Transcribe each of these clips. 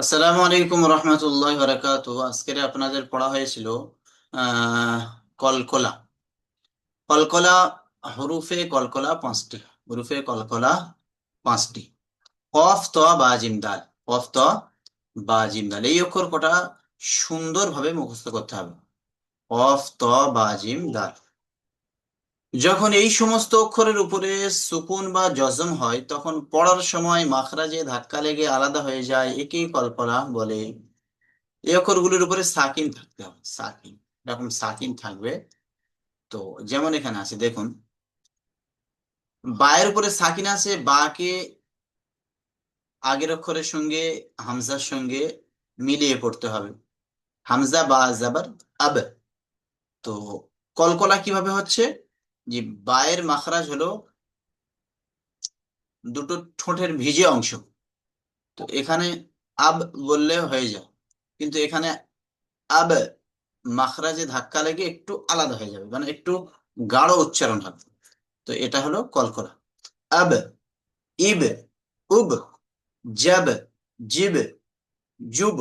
আসসালামু আলাইকুম রহমতুল্লাহ বারাকাত আজকের আপনাদের পড়া হয়েছিল কলকলা। কলকলা, হরুফে কলকলা পাঁচটি, হরুফে কলকলা পাঁচটি। কফ ত বা জিম দাল, কফ ত বা জিম দাল। এই অক্ষর কটা সুন্দরভাবে মুখস্থ করতে হবে। কফ ত বা জিম দাল। যখন এই সমস্ত অক্ষরের উপরে সুকুন বা জজম হয়, তখন পড়ার সময় মাখরাজে ধাক্কা লেগে আলাদা হয়ে যায়, একেই কল্পনা বলে। এই অক্ষরগুলির উপরে সাকিন থাকতে হবে, সাকিন, এরকম সাকিন থাকবে। তো যেমন এখানে আছে, দেখুন। বায়ের উপরে সাকিন আছে, বাকে আগের অক্ষরের সঙ্গে, হামজার সঙ্গে মিলিয়ে পড়তে হবে। হামজা বা জাবার আব। তো কলকলা কীভাবে হচ্ছে? যে বায়ের মাখরাজ হলো দুটো ঠোঁটের ভিজে অংশ। তো এখানে আব বললে হয়ে যায়, কিন্তু এখানে আব মাখরাজে ধাক্কা লেগে একটু আলাদা হয়ে যাবে মানে একটু গাঢ় উচ্চারণ হবে। তো এটা হলো কলকলা। আব, ইব, উব, জাব, জিব, জুব।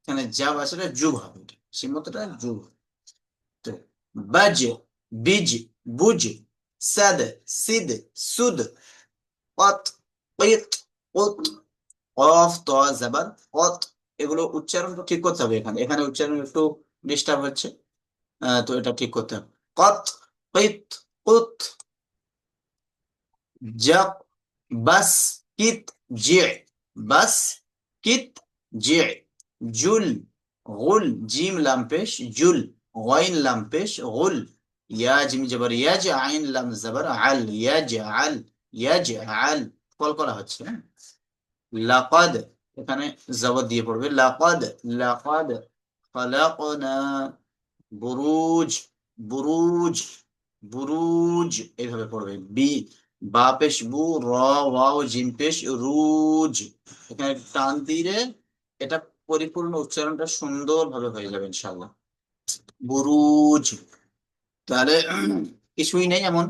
এখানে জাব আসলে জুব হবে সীমতটা জুব তো বাজ, বিজ বুজ সাদ সিদ সুদ অত ইত উত অফ ত জাবার অত এগুলো উচ্চারণ ঠিক করতে হবে এখানে। এখানে উচ্চারণ একটু ডিস্টার্ব হচ্ছে। তো এটা ঠিক করতে হবে। কত কিত উত জাক বাস, কিত, জে। বাস, কিত, জে। জুল, গুল, জিম, লাম্পেশ, জুল, গইন, লাম্পেশ, গুল। ইয়া জবর ইয়াজ আইন লাম জবর আল ইয়াজ আল ইয়াজ আল কল করা হচ্ছে? লাকাদ এখানে জবর দিয়ে পড়বে। লাকাদ লাকাদ খালাকনা বুরুজ বুরুজ বুরুজ এইভাবে পড়বে। বি বা পেশ বু, র, ওয়াও জিম পেশ, রুজ। এখানে টান দিয়ে এটা পরিপূর্ণ উচ্চারণটা সুন্দরভাবে হয়ে যাবে ইনশাআল্লাহ। বুরুজ। তাহলে কিছুই নেই, এমন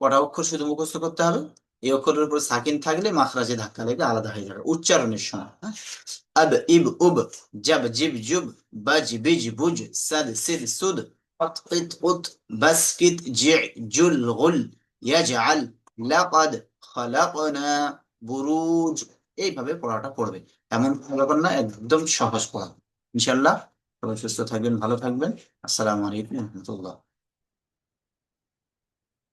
কটা অক্ষর শুধু মুখস্থ করতে হবে। এই অক্ষরের উপর সাকিন থাকলে মাখরাজে ধাক্কা লেগে আলাদা হয়ে যাবে। উচ্চারণের সময় হ্যাঁ? আব, ইব, উব, জব, জিব, জুব, বাজ, বিজ, বুজ, সাদ, সিদ, সুদ অতকিত উত বাসকিত জি, জুল, গুল, ইয়াজআল, লাকাদ, খালাকনা, বুরুজ। এইভাবে পড়াটা পড়বে। এমন ভালো করেন না, একদম সহজ পড়া। ইনশাল্লাহ সবাই সুস্থ থাকবেন, ভালো থাকবেন। আসসালামু আলাইকুম রহমতুল্লাহ।